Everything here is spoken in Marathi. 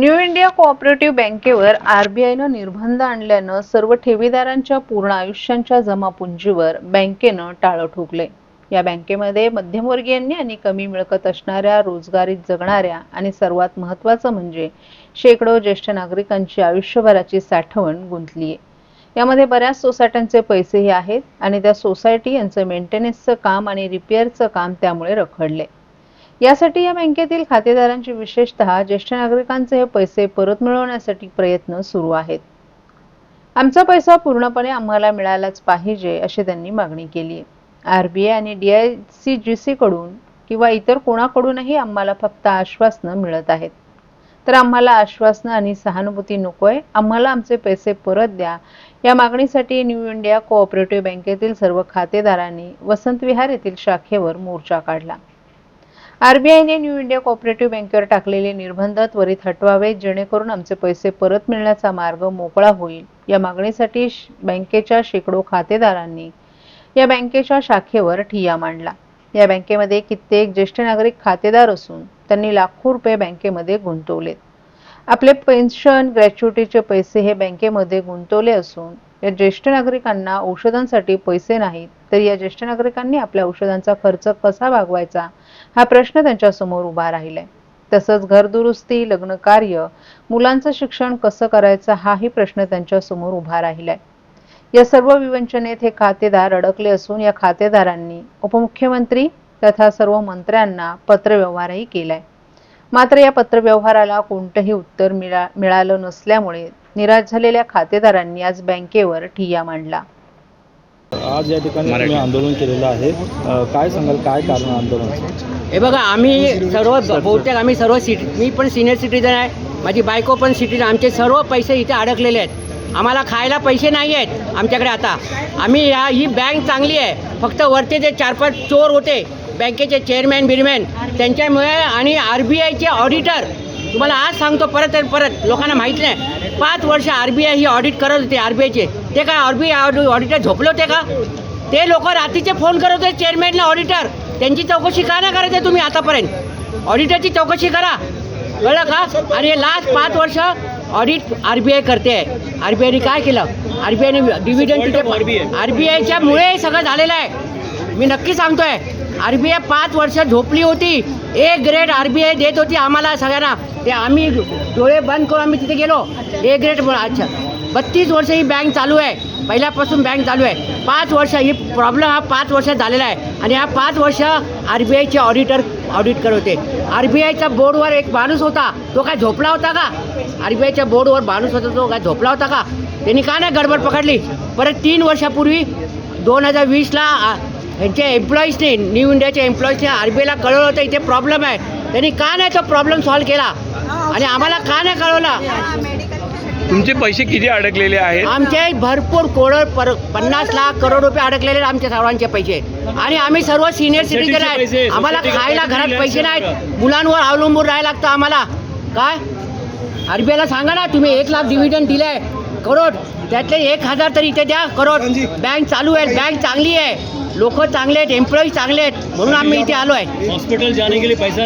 न्यू इंडिया कोऑपरेटिव्ह बँकेवर आरबीआयनं निर्बंध आणल्यानं सर्व ठेवीदारांच्या पूर्ण आयुष्यांच्या जमापुंजीवर बँकेनं टाळं ठोकले. या बँकेमध्ये मध्यमवर्गीयांनी आणि कमी मिळकत असणाऱ्या रोजगारीत जगणाऱ्या आणि सर्वात महत्वाचं म्हणजे शेकडो ज्येष्ठ नागरिकांची आयुष्यभराची साठवण गुंतली आहे यामध्ये बऱ्याच सोसायट्यांचे पैसेही आहेत आणि त्या सोसायटी यांचं मेंटेनन्सचं काम आणि रिपेअरचं काम त्यामुळे रखडले. यासाठी या बँकेतील खातेदारांची विशेषतः ज्येष्ठ नागरिकांचे हे पैसे परत मिळवण्यासाठी प्रयत्न सुरू आहेत. आमचा पैसा पूर्णपणे आम्हाला मिळालाच पाहिजे अशी त्यांनी मागणी केली. आरबीआय आणि डीआयसी जी सी कडून किंवा इतर कोणाकडूनही आम्हाला फक्त आश्वासनं मिळत आहेत. तर आम्हाला आश्वासनं आणि सहानुभूती नकोय. आम्हाला आमचे पैसे परत द्या. या मागणीसाठी न्यू इंडिया कोऑपरेटिव्ह बँकेतील सर्व खातेदारांनी वसंत विहार येथील शाखेवर मोर्चा काढला. आरबीआयने न्यू इंडिया कोऑपरेटिव्ह बँकेवर टाकलेले निर्बंध त्वरित हटवावेत जेणेकरून आमचे पैसे परत मिळण्याचा मार्ग मोकळा होईल. या मागणीसाठी बँकेच्या शेकडो खातेदारांनी या बँकेच्या शाखेवर ठिय्या मांडला. या बँकेमध्ये कित्येक ज्येष्ठ नागरिक खातेदार असून त्यांनी लाखो रुपये बँकेमध्ये गुंतवलेत. आपले पेन्शन ग्रॅच्युटीचे पैसे हे बँकेमध्ये गुंतवले असून या ज्येष्ठ नागरिकांना औषधांसाठी पैसे नाहीत तर या ज्येष्ठ नागरिकांनी आपल्या औषधांचा खर्च कसा भागवायचा हा प्रश्न त्यांच्यासमोर उभा राहिलाय. तसंच घरदुरुस्ती लग्न कार्य मुलांचं शिक्षण कसं करायचं हाही प्रश्न त्यांच्यासमोर उभा राहिलाय. या सर्व विवंचनेत हे खातेदार अडकले असून या खातेदारांनी उपमुख्यमंत्री तथा सर्व मंत्र्यांना पत्रव्यवहारही केलाय. मात्र या पत्रव्यवहाराला कोणतंही उत्तर मिळा मिळालं नसल्यामुळे निराश झालेल्या खातेदारांनी आज बँकेवर ठिय्या मांडला. आज या ठिकाणी तुम्ही आंदोलन केलेलं आहे. अ, काय सांगाल काय कारण आहे आंदोलनाचं हे बघा आम्ही सर्व बहुतेक आम्ही सर्व सिटी मी पण सिनियर सिटीजन आहे. माझी बायको पण सिटीजन आमचे सर्व पैसे इथे अडकलेले आहेत. आम्हाला खायला पैसे नाही आहेत आमच्याकडे आता. आम्ही या ही बँक चांगली आहे. फक्त वरते जे चार पाच चोर होते बँकेचे चेअरमॅन बिरमॅन त्यांच्यामुळे आणि आर बी आयचे ऑडिटर तुम्हाला आज सांगतो परत आणि परत. लोकांना माहीत नाही. पाच वर्ष आर बी आय ही ऑडिट करत होते आर बी आयचे. ते काय आर बी आय ऑडिटर झोपले होते का? ते लोक रात्रीचे फोन करत होते चेअरमॅनला ऑडिटर त्यांची चौकशी का नाही करायची तुम्ही आतापर्यंत? ऑडिटरची चौकशी करा. कळलं का? आणि हे लास्ट पाच वर्ष ऑडिट आर बी आय करते. आहे आर बी आयने काय केलं? आर बी आयने डिव्हिडंड आर बी आयच्या मुळे हे सगळं झालेलं आहे. मी नक्की सांगतोय. आर बी आय पाच वर्ष झोपली होती. एक ग्रेड आर बी आय देत होती आम्हाला सगळ्यांना. ते आम्ही डोळे बंद करून आम्ही तिथे गेलो. ए ग्रेड अच्छा. बत्तीस वर्ष ही बँक चालू आहे. पहिल्यापासून बँक चालू आहे. पाच वर्ष ही प्रॉब्लेम हा पाच वर्ष झालेला आहे. आणि हा पाच वर्ष आर बी आयचे ऑडिटर ऑडिट करत होते. आर बी आयच्या बोर्डवर एक माणूस होता. तो काय झोपला होता का? आर बी आयच्या बोर्डवर माणूस होता. तो काय झोपला होता का? त्यांनी का नाही गडबड पकडली? परत तीन वर्षापूर्वी दोन हजार वीसला यांच्या एम्प्लॉईजने न्यू इंडियाच्या एम्प्लॉईजने आर बी आयला कळवलं होतं इथे प्रॉब्लेम आहे. त्यांनी का नाही तो प्रॉब्लेम सॉल्व्ह केला? आणि आम्हाला का नाही कळवलं? तुमचे पैसे किती अडकलेले आहेत? आमचे भरपूर करोड पर पन्नास लाख करोड रुपये अडकलेले आहेत आमच्या सर्वांचे पैसे. आणि आम्ही सर्व सिनियर सिटीजन आहेत. आम्हाला खायला घरात पैसे नाहीत. मुलांवर अवलंबून राहायला लागतं आम्हाला. काय? आरबीआयला सांगा ना तुम्ही एक लाख डिव्हिडंड दिले करोड. त्यातले एक हजार तरी इथे द्या. करोड. बँक चालू आहे. बँक चांगली आहे. लोक चांगले आहेत एम्प्लॉई चांगले आहेत म्हणून आम्ही इथे आलो आहे हॉस्पिटल जाने के लिए पैसा